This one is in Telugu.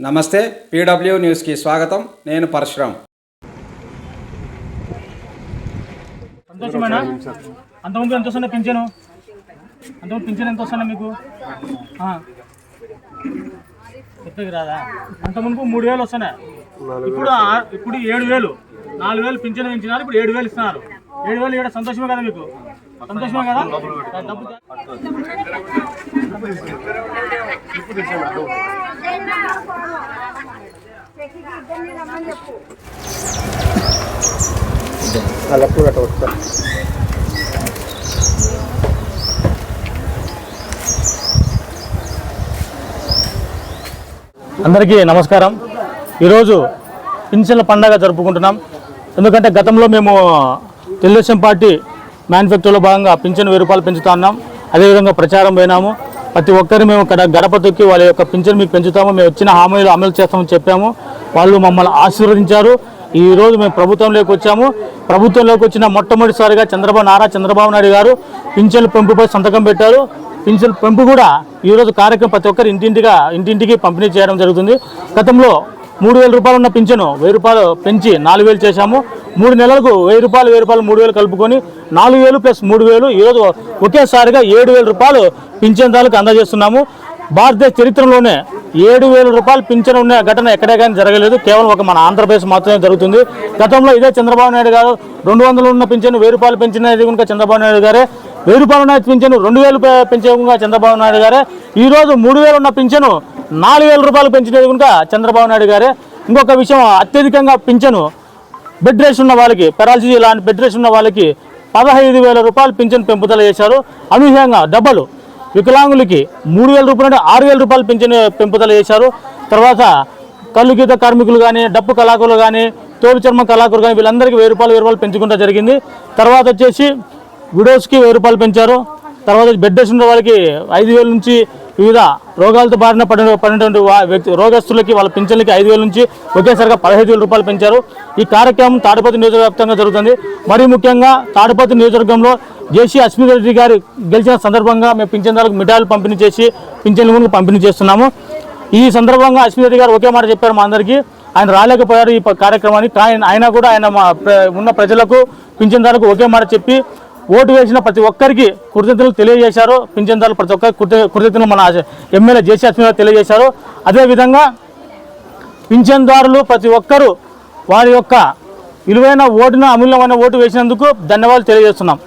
నమస్తే పీడబ్ల్యూ న్యూస్కి స్వాగతం. నేను పరశురామ్ సంతోషమేనా? అంతకుముందు ఎంత వస్తుండే పింఛను? అంతకుముందు పింఛన్ ఎంత వస్తుండే మీకు? ఆ. చెప్పేకి రాదా? అంతకుముందు మూడు వేలు వస్తున్నాయి. ఇప్పుడు ఇప్పుడు ఏడు వేలు. నాలుగు వేలు పింఛన్ పెంచినారు ఇప్పుడు ఏడు వేలు ఇస్తున్నారు. ఏడు వేలు ఇక్కడ సంతోషమే కదా మీకు? సంతోషమే కదా? డబ్బు అందరికీ నమస్కారం. ఈరోజు పింఛన్ల పండగ జరుపుకుంటున్నాం. ఎందుకంటే గతంలో మేము తెలుగుదేశం పార్టీ మ్యానుఫ్యాక్చర్లో భాగంగా పింఛన్ వెయ్యి రూపాయలు పెంచుతా ఉన్నాం అదేవిధంగా ప్రచారం పోయినాము. ప్రతి ఒక్కరు మేము ఇక్కడ గడప తొక్కి వాళ్ళ యొక్క పింఛన్ మీకు పెంచుతాము. మేము వచ్చిన హామీలు అమలు చేస్తామని చెప్పాము. వాళ్ళు మమ్మల్ని ఆశీర్వదించారు. ఈరోజు మేము ప్రభుత్వంలోకి వచ్చాము. ప్రభుత్వంలోకి వచ్చిన మొట్టమొదటిసారిగా చంద్రబాబు నారా చంద్రబాబు నాయుడు గారు పింఛన్లు పెంపుపై సంతకం పెట్టారు. పింఛన్ పెంపు కూడా ఈరోజు కార్యక్రమం ప్రతి ఒక్కరు ఇంటింటిగా ఇంటింటికి పంపిణీ చేయడం జరుగుతుంది. గతంలో మూడు వేల రూపాయలు ఉన్న పింఛను వెయ్యి రూపాయలు పెంచి నాలుగు వేలు చేశాము. మూడు నెలలకు వెయ్యి రూపాయలు వెయ్యి రూపాయలు మూడు వేలు కలుపుకొని నాలుగు వేలు ప్లస్ మూడు వేలు ఈరోజు ఒకేసారిగా ఏడు వేల రూపాయలు పింఛన్దారులకు అందజేస్తున్నాము. భారతదేశ చరిత్రలోనే ఏడు వేల రూపాయలు పింఛన్ ఉన్న ఘటన ఎక్కడే కానీ జరగలేదు. కేవలం ఒక మన ఆంధ్రప్రదేశ్ మాత్రమే జరుగుతుంది. గతంలో ఇదే చంద్రబాబు నాయుడు గారు రెండు వందలు ఉన్న పింఛన్ వెయ్యి రూపాయలు పెంచినది కనుక చంద్రబాబు నాయుడు గారే. వెయ్యి రూపాయలు ఉన్న పింఛను రెండు వేలు పెంచే చంద్రబాబు నాయుడు గారే. ఈరోజు మూడు వేలు ఉన్న పింఛను నాలుగు వేల రూపాయలు పెంచినది కనుక చంద్రబాబు నాయుడు గారే. ఇంకొక విషయం అత్యధికంగా పింఛను. బెడ్ రేస్ ఉన్న వాళ్ళకి పెరాలజీ లాంటి బెడ్ రేస్ ఉన్న వాళ్ళకి పదహైదు వేల రూపాయలు పింఛన్ పెంపుదల చేశారు. అనూహ్యంగా డబ్బులు వికలాంగులకి మూడు వేల రూపాయలు ఆరు వేల రూపాయలు పింఛన్ పెంపుదల చేశారు. తర్వాత కళ్ళు గీత కార్మికులు కానీ డప్పు కళాకారులు కానీ తోలు చర్మ కళాకారులు కానీ వీళ్ళందరికీ వెయ్యి రూపాయలు వెయ్యి రూపాయలు పెంచుకుంటూ జరిగింది. తర్వాత వచ్చేసి విడోస్కి వెయ్యి రూపాయలు పెంచారు. తర్వాత బెడ్ రేస్ ఉన్న వాళ్ళకి ఐదు వేల నుంచి వివిధ రోగాలతో బారిన పడిన పడినటువంటి వ్యక్తి రోగస్తులకి వాళ్ళ పింఛన్లకి ఐదు వేల నుంచి ఒకేసారిగా పదహైదు వేల రూపాయలు పెంచారు. ఈ కార్యక్రమం తాడపతి నియోజకవ్యాప్తంగా జరుగుతుంది. మరీ ముఖ్యంగా తాడపతి నియోజకవర్గంలో జేసీ అస్మిత్ రెడ్డి గారు గెలిచిన సందర్భంగా మేము పింఛన్దారులకు మిఠాయిలు పంపిణీ చేసి పింఛన్ల ముందు పంపిణీ చేస్తున్నాము. ఈ సందర్భంగా అస్మిత్ రెడ్డి గారు ఒకే మాట చెప్పారు మా అందరికీ. ఆయన రాలేకపోయారు ఈ కార్యక్రమానికి. కానీ ఆయన కూడా ఆయన మా ప్ర- ఉన్న ప్రజలకు పింఛన్దారులకు ఒకే మాట చెప్పి ఓటు వేసిన ప్రతి ఒక్కరికి కృతజ్ఞతలు తెలియజేశారు. పింఛన్దారులు ప్రతి ఒక్కరికి కృతజ్ఞతలు మన ఎమ్మెల్యే జేసీ అస్మిత్ తెలియజేశారు. అదేవిధంగా పింఛన్దారులు ప్రతి ఒక్కరూ వారి యొక్క విలువైన ఓటును అమూల్యమైన ఓటు వేసినందుకు ధన్యవాదాలు తెలియజేస్తున్నాం.